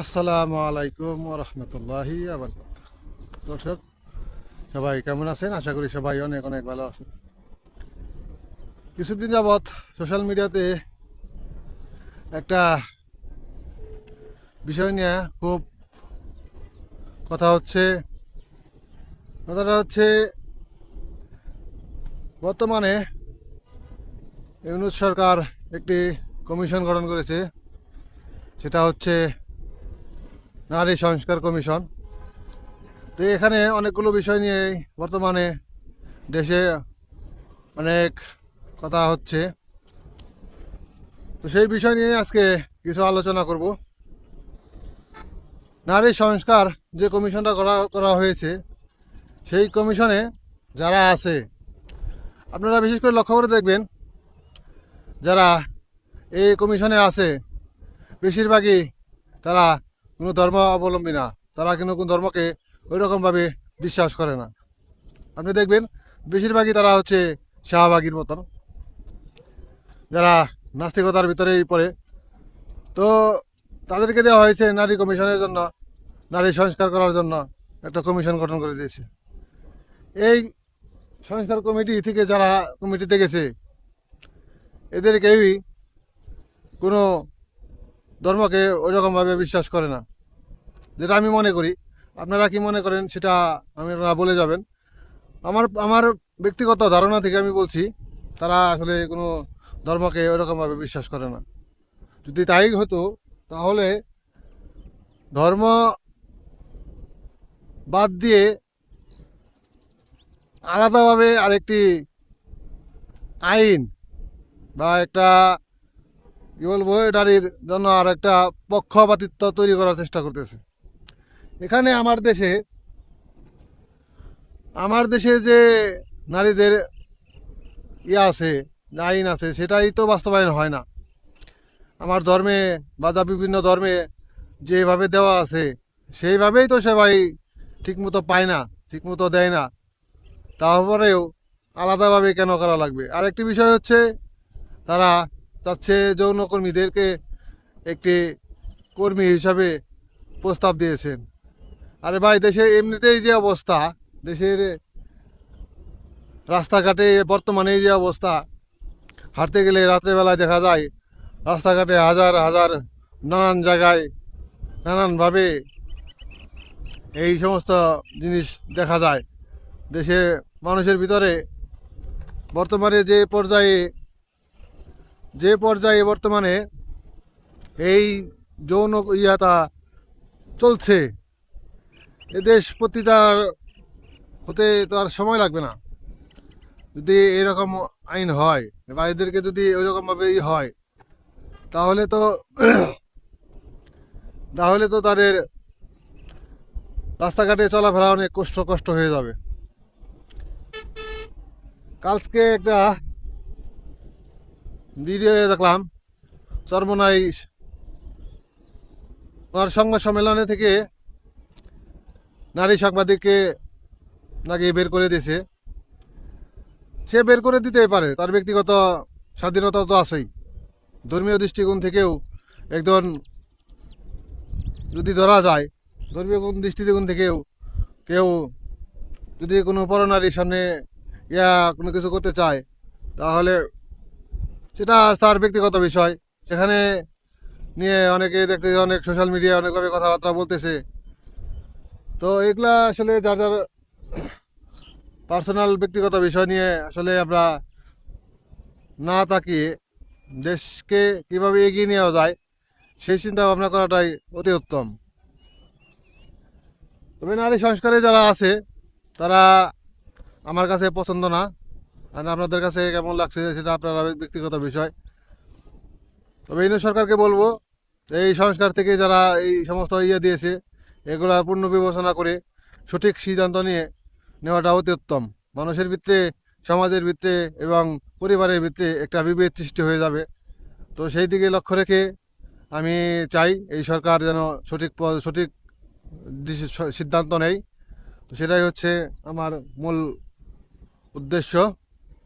আসসালামু আলাইকুম রহমতুল্লাহি আবার দর্শক, সবাই কেমন আছেন? আশা করি সবাই অনেক অনেক ভালো আছেন। কিছুদিন যাবৎ সোশ্যাল মিডিয়াতে একটা বিষয় নিয়ে খুব কথা হচ্ছে। কথাটা হচ্ছে, বর্তমানে ইউনুস সরকার একটি কমিশন গঠন করেছে। সেটা হচ্ছে নারী সংস্কার কমিশন। তো এখানে অনেকগুলো বিষয় নিয়ে বর্তমানে দেশে অনেক কথা হচ্ছে। তো সেই বিষয় নিয়ে আজকে কিছু আলোচনা করব। নারী সংস্কার যে কমিশনটা করা করা হয়েছে, সেই কমিশনে যারা আছে, আপনারা বিশেষ করে লক্ষ্য করে দেখবেন, যারা এই কমিশনে আছে, বেশিরভাগই তারা কোনো ধর্ম অবলম্বী না। তারা কিন্তু কোনো ধর্মকে ওই রকমভাবে বিশ্বাস করে না। আপনি দেখবেন, বেশিরভাগই তারা হচ্ছে শাহবাগীর মতন। যারা নাস্তিকতার ভিতরেই পড়ে। তো তাদেরকে দেওয়া হয়েছে নারী কমিশনের জন্য, নারী সংস্কার করার জন্য একটা কমিশন গঠন করে দিয়েছে। এই সংস্কার কমিটি থেকে যারা কমিটিতে গেছে, এদের কেউই কোনো ধর্মকে ওই রকমভাবে বিশ্বাস করে না। যেটা আমি মনে করি। আপনারা কি মনে করেন সেটা আপনারা বলে যাবেন। আমার আমার ব্যক্তিগত ধারণা থেকে আমি বলছি, তারা আসলে কোনো ধর্মকে ওরকমভাবে বিশ্বাস করে না। যদি তাই হতো, তাহলে ধর্ম বাদ দিয়ে আলাদাভাবে আরেকটি আইন বা একটা কি বলব নারীর জন্য আর একটা পক্ষপাতিত্ব তৈরি করার চেষ্টা করতেছে। এখানে আমার দেশে আমার দেশে যে নারীদের ইয়ে আছে আইন আছে, সেটাই তো বাস্তবায়ন হয় না। আমার ধর্মে বা বিভিন্ন ধর্মে যেভাবে দেওয়া আছে, সেইভাবেই তো সবাই ঠিকমতো পায় না, ঠিকমতো দেয় না। তারপরেও আলাদাভাবে কেন করা লাগবে? আরেকটি বিষয় হচ্ছে, তারা চাচ্ছে যৌনকর্মীদেরকে একটি কর্মী হিসাবে প্রস্তাব দিয়েছেন। আরে ভাই, দেশে এমনিতেই যে অবস্থা, দেশের রাস্তাঘাটে বর্তমানে যে অবস্থা, হাঁটতে গেলে রাত্রেবেলায় দেখা যায়, রাস্তাঘাটে হাজার হাজার নানান জায়গায় নানানভাবে এই সমস্ত জিনিস দেখা যায়। দেশে মানুষের ভিতরে বর্তমানে যে পর্যায়ে যে পর্যায়ে বর্তমানে এই যৌন ইয়াটা চলছে, এ দেশ প্রতিটার হতে তো আর সময় লাগবে না। যদি এরকম আইন হয় বা এদেরকে যদি ওইরকমভাবে ই হয়, তাহলে তো তাহলে তো তাদের রাস্তাঘাটে চলাফেরা অনেক কষ্ট কষ্ট হয়ে যাবে। কালকে একটা ভিডিও দেখলাম চরমনাই ওনার সংবাদ সম্মেলনে থেকে নারী সাংবাদিককে নাকি বের করে দিয়েছে। সে বের করে দিতেই পারে, তার ব্যক্তিগত স্বাধীনতা তো আছেই। ধর্মীয় দৃষ্টিকোণ থেকেও একজন যদি ধরা যায়, ধর্মীয় কোন দৃষ্টিকোণ থেকেও কেউ যদি কোনো পরনারীর সামনে ইয়া কোনো কিছু করতে চায়, তাহলে সেটা তার ব্যক্তিগত বিষয় সেখানে নিয়ে অনেকে দেখতে অনেক সোশ্যাল মিডিয়া অনেকভাবে কথাবার্তা বলতেছে। তো এগুলা আসলে যার যার পার্সোনাল ব্যক্তিগত বিষয় নিয়ে আসলে আমরা না তাকিয়ে দেশকে কীভাবে এগিয়ে নেওয়া যায়, সেই চিন্তা ভাবনা করাটাই অতি উত্তম। তবে নারী সংস্কারে যারা আছে, তারা আমার কাছে পছন্দ না। আর আপনাদের কাছে কেমন লাগছে সেটা আপনার ব্যক্তিগত বিষয়। তবে ইউনিয়ন সরকারকে বলব, এই সংস্কার থেকে যারা এই সমস্ত ইয়ে দিয়েছে, এগুলা পূর্ণ বিবেচনা করে সঠিক সিদ্ধান্ত নিয়ে নেওয়াটা অতি উত্তম। মানুষের ভিত্তে, সমাজের ভিত্তে এবং পরিবারের ভিত্তে একটা বিভেদ সৃষ্টি হয়ে যাবে। তো সেই দিকে লক্ষ্য রেখে আমি চাই এই সরকার যেন সঠিক সঠিক সিদ্ধান্ত নেয়। তো সেটাই হচ্ছে আমার মূল উদ্দেশ্য।